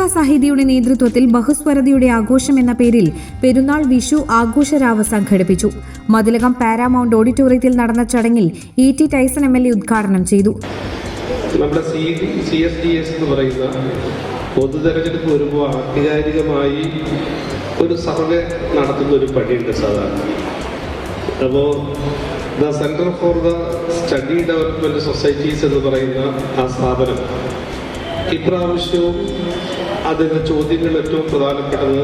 ശശികല സാഹിതിയുടെ നേതൃത്വത്തിൽ ബഹുസ്വരതയുടെ ആഘോഷം എന്ന പേരിൽ പെരുന്നാൾ വിഷു ആഘോഷരാവ് സംഘടിപ്പിച്ചു. മതിലകം പാരാമൗണ്ട് ഓഡിറ്റോറിയത്തിൽ നടന്ന ചടങ്ങിൽ E T Tyson M L A ഉദ്ഘാടനം ചെയ്തു. നമ്മുടെ C C S D S എന്ന് പറയുന്ന പൊതു തെരഞ്ഞെടുപ്പ് വരുമ്പോൾ ആധികാരികമായി ഒരു സർവേ നടത്തുന്ന ഒരു പണിയുണ്ട് സാധാരണ. അപ്പോൾ the centre for the study development societies എന്ന് പറയുന്ന ആ സ്ഥാപനം ഇപ്രാവശ്യവും അതിന്റെ ചോദ്യങ്ങൾ ഏറ്റവും പ്രധാനപ്പെട്ടത്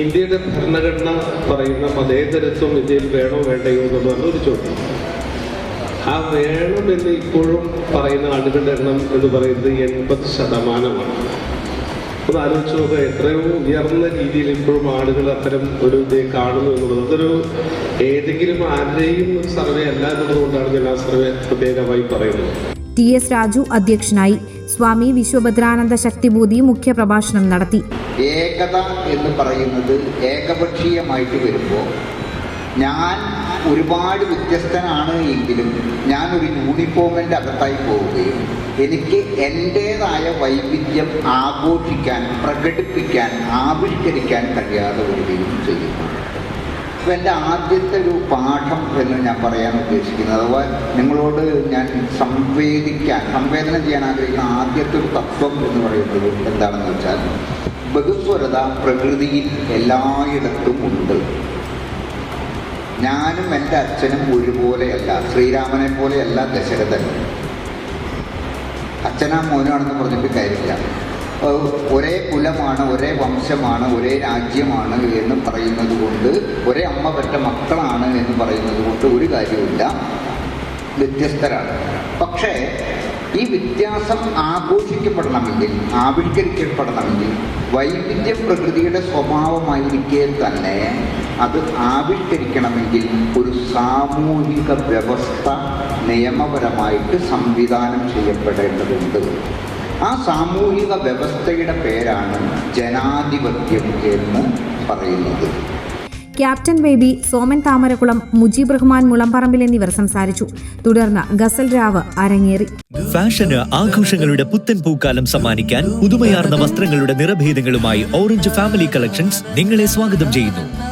ഇന്ത്യയുടെ ഭരണഘടന പറയുന്ന മതേതരത്വം ഇന്ത്യയിൽ വേണോ വേണ്ടയോ എന്നുള്ളതാണ് ഒരു ചോദ്യം. ആ വേണമെന്ന് ഇപ്പോഴും പറയുന്ന ആളുകളുടെ എണ്ണം എന്ന് പറയുന്നത് എൺപത് ശതമാനമാണ്. ഒന്ന് ആലോചിച്ച് നോക്കുക എത്രയോ ഉയർന്ന രീതിയിൽ ഇപ്പോഴും ആളുകൾ അത്തരം ഒരു ഇത് കാണുന്നു എന്നുള്ളത്. അതൊരു ഏതെങ്കിലും ആരുടെയും സർവേ അല്ല എന്നുള്ളതുകൊണ്ടാണ് ഞാൻ ആ സർവേ പ്രത്യേകമായി പറയുന്നത്. ടി എസ് രാജു അധ്യക്ഷനായി സ്വാമി വിശ്വഭദ്രാനന്ദ മുഖ്യ പ്രഭാഷണം നടത്തി. ഏകത എന്ന് പറയുന്നത് ഏകപക്ഷീയമായിട്ട് വരുമ്പോൾ ഞാൻ ഒരുപാട് വ്യത്യസ്തനാണ് എങ്കിലും ഞാൻ ഒരു യൂണിഫോമിന്റെ അകത്തായി പോവുകയും എനിക്ക് എന്റേതായ വൈവിധ്യം ആഘോഷിക്കാൻ പ്രകടിപ്പിക്കാൻ ആവിഷ്കരിക്കാൻ കഴിയാതെ വരികയും ചെയ്യുന്നു. അപ്പോൾ എന്റെ ആദ്യത്തെ ഒരു പാഠം എന്ന് ഞാൻ പറയാൻ ഉദ്ദേശിക്കുന്നത്. അഥവാ നിങ്ങളോട് ഞാൻ സംവേദിക്കാൻ സംവേദനം ചെയ്യാൻ ആഗ്രഹിക്കുന്ന ആദ്യത്തെ ഒരു തത്വം എന്ന് പറയുന്നത് എന്താണെന്ന് വെച്ചാൽ ബഹുസ്വരത പ്രകൃതിയിൽ എല്ലായിടത്തും ഉണ്ട്. ഞാനും എന്റെ അച്ഛനും ഒരുപോലെയല്ല ശ്രീരാമനെ പോലെയല്ല ദശരഥൻ. അച്ഛനാ മോനാണെന്ന് പറഞ്ഞിട്ട് കാര്യമില്ല. ഒരേ കുലമാണ് ഒരേ വംശമാണ് ഒരേ രാജ്യമാണ് എന്ന് പറയുന്നത് കൊണ്ട് ഒരേ അമ്മ പെറ്റ മക്കളാണ് എന്ന് പറയുന്നത് കൊണ്ട് ഒരു കാര്യമില്ല വ്യത്യസ്തരാണ്. പക്ഷേ ഈ വ്യത്യാസം ആഘോഷിക്കപ്പെടണമെങ്കിൽ ആവിഷ്കരിക്കപ്പെടണമെങ്കിൽ വൈവിധ്യ പ്രകൃതിയുടെ സ്വഭാവമായിരിക്കെ തന്നെ അത് ആവിഷ്കരിക്കണമെങ്കിൽ ഒരു സാമൂഹിക വ്യവസ്ഥ നിയമപരമായിട്ട് സംവിധാനം ചെയ്യപ്പെടേണ്ടതുണ്ട്. ആ സാമൂഹിക വ്യവസ്ഥയുടെ പേരാണ് ജനാധിപത്യം എന്ന് പറയുന്നത്. ക്യാപ്റ്റൻ ബേബി സോമൻ താമരക്കുളം മുജീബ് റഹ്മാൻ മുളമ്പറമ്പിൽ എന്നിവർ സംസാരിച്ചു. തുടർന്ന് ഗസൽ രാവ് അരങ്ങേറി. ഫാഷന് ആഘോഷങ്ങളുടെ പുത്തൻ പൂക്കാലം സമ്മാനിക്കാൻ പുതുമയാർന്ന വസ്ത്രങ്ങളുടെ നിറഭേദങ്ങളുമായി ഓറഞ്ച് ഫാമിലി കളക്ഷൻസ് നിങ്ങളെ സ്വാഗതം ചെയ്യുന്നു.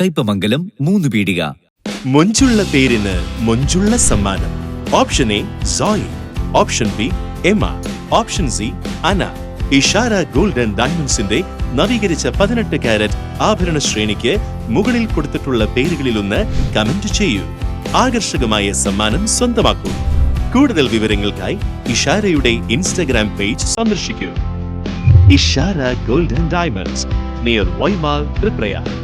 Kaipamangalam മൂന്ന് പീടിക. മൊഞ്ചുള്ള പേരിന് മൊഞ്ചുള്ള സമ്മാനം. Option A Zoey option B Emma option C Ana Ishara golden ഡയമണ്ട്സിന്റെ നവീകരിച്ച പതിനെട്ട് കാരറ്റ് ആഭരണ ശ്രേണിക്ക് മുകളിൽ കൊടുത്തിട്ടുള്ള പേരുകളിലൊന്ന് കമന്റ് ചെയ്യൂ. ആകർഷകമായ സമ്മാനം സ്വന്തമാക്കൂ. കൂടുതൽ വിവരങ്ങൾക്കായി ഇഷാരയുടെ ഇൻസ്റ്റഗ്രാം പേജ് സന്ദർശിക്കൂ. Ishara golden diamonds near Y Mall Thriprayar